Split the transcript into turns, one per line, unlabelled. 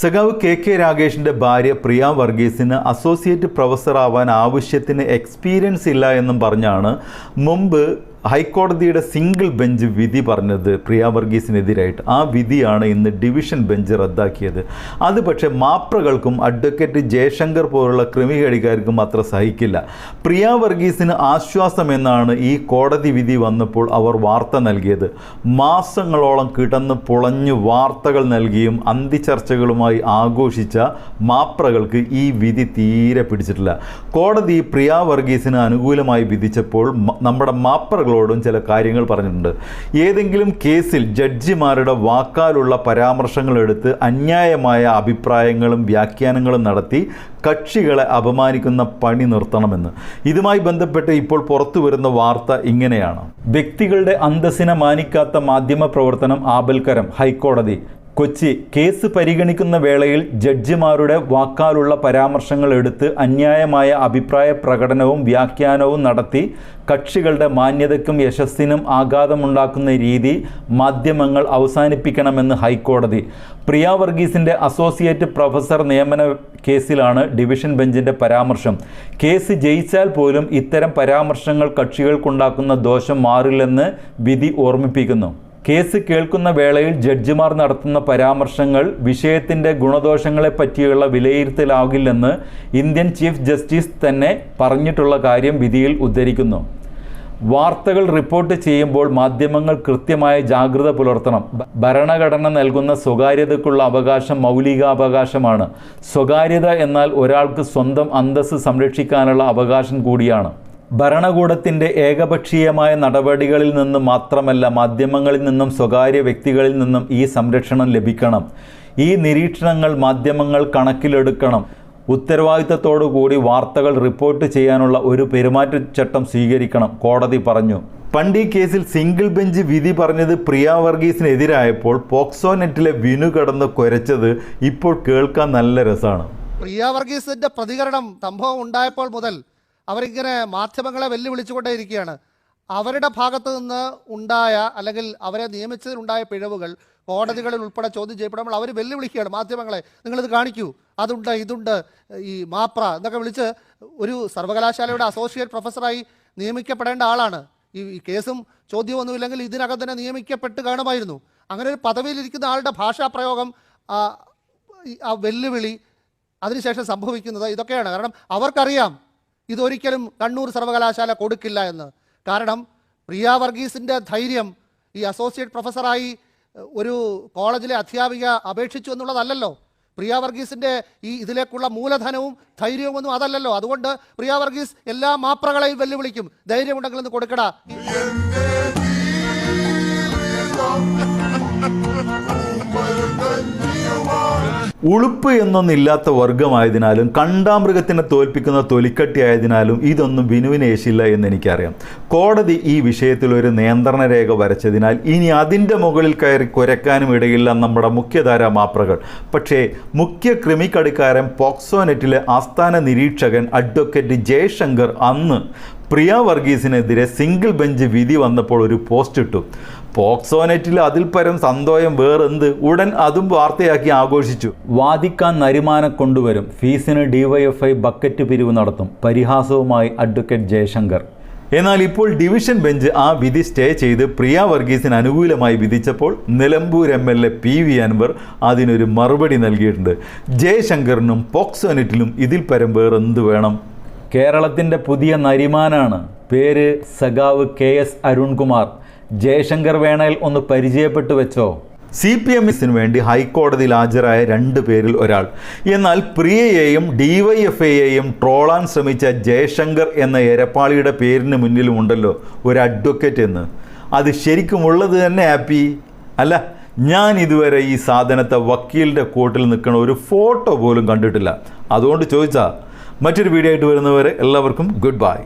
സഖാവ് K K രാഗേഷിന്റെ ഭാര്യ പ്രിയ വർഗീസിന് associate professor ആവാൻ ആവശ്യത്തിന് എക്സ്പീരിയൻസ് ഇല്ല എന്നും പറഞ്ഞാണ് മുമ്പ് ഹൈക്കോടതിയുടെ സിംഗിൾ ബെഞ്ച് വിധി പറഞ്ഞത് പ്രിയ വർഗീസിനെതിരായിട്ട്. ആ വിധിയാണ് ഇന്ന് ഡിവിഷൻ ബെഞ്ച് റദ്ദാക്കിയത്. അത് പക്ഷേ മാപ്രകൾക്കും അഡ്വക്കേറ്റ് ജയശങ്കർ പോലുള്ള ക്രിമികേടിക്കാർക്കും അത്ര സഹിക്കില്ല. പ്രിയ വർഗീസിന് ആശ്വാസം എന്നാണ് ഈ കോടതി വിധി വന്നപ്പോൾ അവർ വാർത്ത നൽകിയത്. മാസങ്ങളോളം കിടന്ന് പുളഞ്ഞു വാർത്തകൾ നൽകിയും അന്തിചർച്ചകളുമായി ആഘോഷിച്ച മാപ്രകൾക്ക് ഈ വിധി തീരെ പിടിച്ചിട്ടില്ല. കോടതി പ്രിയ വർഗീസിന് അനുകൂലമായി വിധിച്ചപ്പോൾ നമ്മുടെ നമ്മുടെ മാപ്രകളോടും ചില കാര്യങ്ങൾ പറഞ്ഞിട്ടുണ്ട്. ഏതെങ്കിലും കേസിൽ ജഡ്ജിമാരുടെ വാക്കാലുള്ള പരാമർശങ്ങൾ എടുത്ത് അന്യായമായ അഭിപ്രായങ്ങളും വ്യാഖ്യാനങ്ങളും നടത്തി കക്ഷികളെ അപമാനിക്കുന്ന പണി നിർത്തണമെന്ന്. ഇതുമായി ബന്ധപ്പെട്ട് ഇപ്പോൾ പുറത്തു വരുന്ന വാർത്ത ഇങ്ങനെയാണ്. വ്യക്തികളുടെ അന്തസ്സിനെ മാനിക്കാത്ത മാധ്യമ പ്രവർത്തനം ആപൽക്കരം ഹൈക്കോടതി കൊച്ചി കേസ് പരിഗണിക്കുന്ന വേളയിൽ ജഡ്ജിമാരുടെ വാക്കാലുള്ള പരാമർശങ്ങൾ എടുത്ത് അന്യായമായ അഭിപ്രായ പ്രകടനവും വ്യാഖ്യാനവും നടത്തി കക്ഷികളുടെ മാന്യതയ്ക്കും യശസ്സിനും ആഘാതമുണ്ടാക്കുന്ന രീതി മാധ്യമങ്ങൾ അവസാനിപ്പിക്കണമെന്ന് ഹൈക്കോടതി. പ്രിയ വർഗീസിന്റെ അസോസിയേറ്റ് പ്രൊഫസർ നിയമന കേസിലാണ് ഡിവിഷൻ ബെഞ്ചിന്റെ പരാമർശം. കേസ് ജയിച്ചാൽ പോലും ഇത്തരം പരാമർശങ്ങൾ കക്ഷികൾക്കുണ്ടാക്കുന്ന ദോഷം മാറില്ലെന്ന് വിധി ഓർമ്മിപ്പിക്കുന്നു. കേസ് കേൾക്കുന്ന വേളയിൽ ജഡ്ജിമാർ നടത്തുന്ന പരാമർശങ്ങൾ വിഷയത്തിന്റെ ഗുണദോഷങ്ങളെ പറ്റിയുള്ള വിലയിരുത്തലാകില്ലെന്ന് ഇന്ത്യൻ ചീഫ് ജസ്റ്റിസ് തന്നെ പറഞ്ഞിട്ടുള്ള കാര്യം വിധിയിൽ ഉദ്ധരിക്കുന്നു. വാർത്തകൾ റിപ്പോർട്ട് ചെയ്യുമ്പോൾ മാധ്യമങ്ങൾ കൃത്യമായ ജാഗ്രത പുലർത്തണം. ഭരണഘടന നൽകുന്ന സ്വകാര്യതയ്ക്കുള്ള അവകാശം മൗലികാവകാശമാണ്. സ്വകാര്യത എന്നാൽ ഒരാൾക്ക് സ്വന്തം അന്തസ്സ് സംരക്ഷിക്കാനുള്ള അവകാശം കൂടിയാണ്. ഭരണകൂടത്തിന്റെ ഏകപക്ഷീയമായ നടപടികളിൽ നിന്നും മാത്രമല്ല മാധ്യമങ്ങളിൽ നിന്നും സ്വകാര്യ വ്യക്തികളിൽ നിന്നും ഈ സംരക്ഷണം ലഭിക്കണം. ഈ നിരീക്ഷണങ്ങൾ മാധ്യമങ്ങൾ കണക്കിലെടുക്കണം. കൂടി വാർത്തകൾ റിപ്പോർട്ട് ചെയ്യാനുള്ള ഒരു പെരുമാറ്റച്ചട്ടം സ്വീകരിക്കണം കോടതി പറഞ്ഞു. പണ്ട് ഈ കേസിൽ സിംഗിൾ ബെഞ്ച് വിധി പറഞ്ഞത് പ്രിയ വർഗീസിനെതിരായപ്പോൾ പോക്സോ നെറ്റിലെ വിനു കടന്ന് കുരച്ചത് ഇപ്പോൾ കേൾക്കാൻ നല്ല രസമാണ്.
പ്രിയ വർഗീസിന്റെ പ്രതികരണം സംഭവം ഉണ്ടായപ്പോൾ മുതൽ അവരിങ്ങനെ മാധ്യമങ്ങളെ വെല്ലുവിളിച്ചുകൊണ്ടേയിരിക്കുകയാണ് അവരുടെ ഭാഗത്ത് നിന്ന് ഉണ്ടായ അല്ലെങ്കിൽ അവരെ നിയമിച്ചതിലുണ്ടായ പിഴവുകൾ കോടതികളിൽ ഉൾപ്പെടെ ചോദ്യം ചെയ്യപ്പെടുമ്പോൾ അവർ വെല്ലുവിളിക്കുകയാണ്. മാധ്യമങ്ങളെ നിങ്ങളിത് കാണിക്കൂ. അതുണ്ട് ഇതുണ്ട് ഈ മാപ്ര എന്നൊക്കെ വിളിച്ച് ഒരു സർവകലാശാലയുടെ അസോസിയേറ്റ് പ്രൊഫസറായി നിയമിക്കപ്പെടേണ്ട ആളാണ്. ഈ കേസും ചോദ്യമൊന്നുമില്ലെങ്കിൽ ഇതിനകം തന്നെ നിയമിക്കപ്പെട്ട് കാണുമായിരുന്നു. അങ്ങനെ ഒരു പദവിയിലിരിക്കുന്ന ആളുടെ ഭാഷാപ്രയോഗം ആ വെല്ലുവിളി അതിനുശേഷം സംഭവിക്കുന്നത് ഇതൊക്കെയാണ്. കാരണം അവർക്കറിയാം ഇതൊരിക്കലും കണ്ണൂർ സർവകലാശാല കൊടുക്കില്ല എന്ന്. കാരണം പ്രിയ വർഗീസിന്റെ ധൈര്യം ഈ അസോസിയേറ്റ് പ്രൊഫസറായി ഒരു കോളേജിലെ അധ്യാപിക അപേക്ഷിച്ചു എന്നുള്ളതല്ലല്ലോ. പ്രിയ വർഗീസിന്റെ ഈ ഇതിലേക്കുള്ള മൂലധനവും ധൈര്യവും ഒന്നും അതല്ലല്ലോ. അതുകൊണ്ട് പ്രിയ വർഗീസ് എല്ലാ മാപ്രകളെയും വെല്ലുവിളിക്കും. ധൈര്യമുണ്ടെങ്കിൽ ഒന്ന് കൊടുക്കടാ.
ഉളുപ്പ് എന്നൊന്നില്ലാത്ത വർഗമായതിനാലും കണ്ടാമൃഗത്തിനെ തോൽപ്പിക്കുന്ന തൊലിക്കട്ടിയായതിനാലും ഇതൊന്നും ബിനുവിന് എന്ന് എനിക്കറിയാം കോടതി ഈ വിഷയത്തിൽ ഒരു നിയന്ത്രണ രേഖ വരച്ചതിനാൽ ഇനി അതിന്റെ മുകളിൽ കയറി കുരക്കാനും ഇടയില്ല നമ്മുടെ മുഖ്യധാര മാപ്രകൾ. പക്ഷേ മുഖ്യ ക്രിമിക്കടിക്കാരൻ പോക്സോനെറ്റിലെ ആസ്ഥാന നിരീക്ഷകൻ അഡ്വക്കേറ്റ് ജയശങ്കർ അന്ന് പ്രിയ വർഗീസിനെതിരെ സിംഗിൾ ബെഞ്ച് വിധി വന്നപ്പോൾ ഒരു പോസ്റ്റ് ഇട്ടു. പോക്സോനെറ്റിൽ അതിൽ പരം സന്തോഷം വേറെന്ത്? ഉടൻ അതും വാർത്തയാക്കി ആഘോഷിച്ചു. വാദിക്കാൻ നരിമാനം കൊണ്ടുവരും. ഫീസിന് ഡിവൈഎഫ്ഐ ബക്കറ്റ് പിരിവ് നടത്തും. പരിഹാസവുമായി അഡ്വക്കേറ്റ് ജയശങ്കർ. എന്നാൽ ഇപ്പോൾ ഡിവിഷൻ ബെഞ്ച് ആ വിധി സ്റ്റേ ചെയ്ത് പ്രിയ വർഗീസിന് അനുകൂലമായി വിധിച്ചപ്പോൾ Nilambur M L A P V Anvar അതിനൊരു മറുപടി നൽകിയിട്ടുണ്ട്. ജയശങ്കറിനും പോക്സോനെറ്റിലും ഇതിൽ പരം വേറെന്ത് വേണം? കേരളത്തിന്റെ പുതിയ നരിമാനാണ്. പേര് സഖാവ് കെ എസ് അരുൺകുമാർ. ജയശങ്കർ വേണയിൽ ഒന്ന് പരിചയപ്പെട്ടു വെച്ചോ? സി പി എമ്മിസിന് വേണ്ടി ഹൈക്കോടതിയിൽ ഹാജരായ രണ്ട് പേരിൽ ഒരാൾ. എന്നാൽ പ്രിയയെയും ഡിവൈഎഫ്ഐയെയും ട്രോളാൻ ശ്രമിച്ച ജയശങ്കർ എന്ന എരപ്പാളിയുടെ പേരിന് മുന്നിലും ഉണ്ടല്ലോ ഒരു അഡ്വക്കേറ്റ് എന്ന്. അത് ശരിക്കും ഉള്ളത് തന്നെ ഹാപ്പി? അല്ല ഞാൻ ഇതുവരെ ഈ സാധനത്തെ വക്കീലിന്റെ കോട്ടിൽ നിൽക്കുന്ന ഒരു ഫോട്ടോ പോലും കണ്ടിട്ടില്ല. അതുകൊണ്ട് ചോദിച്ചാൽ മറ്റൊരു വീഡിയോ ആയിട്ട് വരുന്നവരെ എല്ലാവർക്കും ഗുഡ് ബൈ.